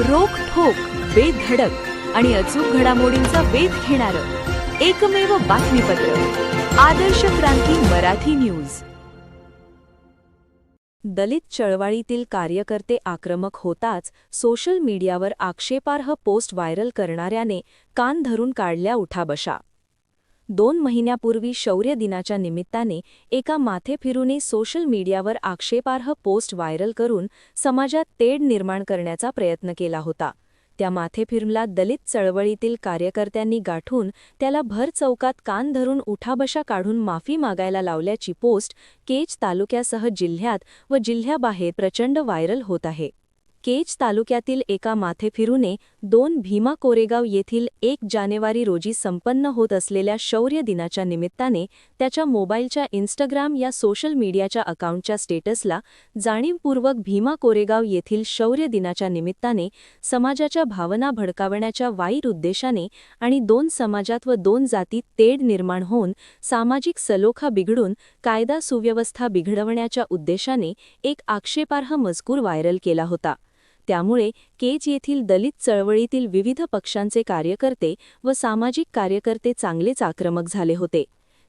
रोख ठोक बेधडक आणि अचूक घडामोडींचा वेध घेणारं एकमेव बातमीपत्र. आदर्श क्रांती मराठी न्यूज. दलित चळवळीतील कार्यकर्ते आक्रमक होताच सोशल मीडियावर आक्षेपार्ह पोस्ट व्हायरल करणाऱ्याने कान धरून काढल्या उठाबशा. दोन महिन्यापूर्वी शौर्य दिनाच्या निमित्ताने एका माथेफिरूने सोशल मीडियावर आक्षेपार्ह पोस्ट व्हायरल करून समाजात तेढ निर्माण करण्याचा प्रयत्न केला होता. त्या माथेफिरूला दलित चळवळीतील कार्यकर्त्यांनी गाठून त्याला भर चौकात कान धरून उठाबशा काढून माफी मागायला लावल्याची पोस्ट केज तालुक्यासह जिल्ह्यात व जिल्ह्याबाहेर प्रचंड व्हायरल होत आहे. केज तालुक्यातील एका माथेफिरूने दोन भीमा कोरेगाव येथील एक जानेवारी रोजी संपन्न होत असलेल्या शौर्य दिनाच्या निमित्ताने त्याच्या मोबाईलच्या इन्स्टाग्राम या सोशल मीडियाच्या अकाउंटच्या स्टेटसला जाणीवपूर्वक भीमा कोरेगाव येथील शौर्य दिनाच्या निमित्ताने समाजाच्या भावना भडकावण्याच्या वाईट उद्देशाने आणि दोन समाजात व दोन जातीत तेढ निर्माण होऊन सामाजिक सलोखा बिघडून कायदा सुव्यवस्था बिघडवण्याच्या उद्देशाने एक आक्षेपार्ह मजकूर व्हायरल केला होता. त्यामुळे केज येथील दलित चळवळीतील विविध पक्षांचे कार्यकर्ते व सामाजिक कार्यकर्ते चांगलेच आक्रमक झाले होते.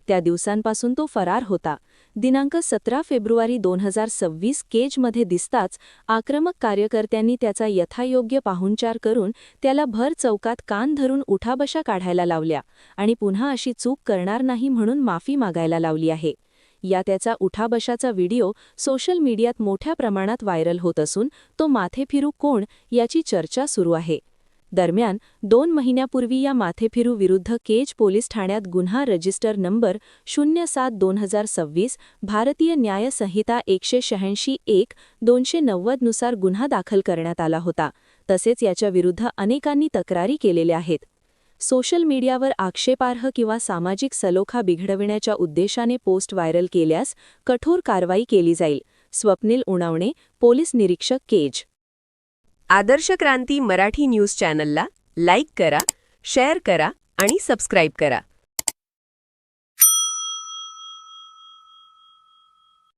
त्या दिवसांपासून तो फरार होता. दिनांक सतरा फेब्रुवारी दोन हजार सव्वीस केजमध्ये दिसताच आक्रमक कार्यकर्त्यांनी त्याचा यथायोग्य पाहुणचार करून त्याला भर चौकात कान धरून उठाबशा काढायला लावल्या आणि पुन्हा अशी चूक करणार नाही म्हणून माफी मागायला लावली आहे. या त्याचा उठाबशाचा व्हिडिओ सोशल मीडियात मोठ्या प्रमाणात व्हायरल होत असून तो माथेफिरू कोण याची चर्चा सुरू आहे. दरम्यान दोन महिन्यापूर्वी या माथेफिरू विरुद्ध केज पोलीस ठाण्यात गुन्हा रजिस्टर नंबर शून्य सात दोन हजार सव्वीस भारतीय न्याय संहिता एकशे शहाऐंशी एक दोनशे नव्वदनुसार गुन्हा दाखल करण्यात आला होता. तसेच याच्या विरुद्ध अनेकांनी तक्रारी केलेल्या आहेत. सोशल मीडियावर आक्षेपार्ह किंवा सामाजिक सलोखा बिघडविण्याच्या उद्देशाने पोस्ट व्हायरल केल्यास कठोर कारवाई केली जाईल. स्वप्नील उणावणे पोलीस निरीक्षक केज. आदर्श क्रांती मराठी न्यूज चॅनलला लाईक करा शेअर करा आणि सबस्क्राईब करा.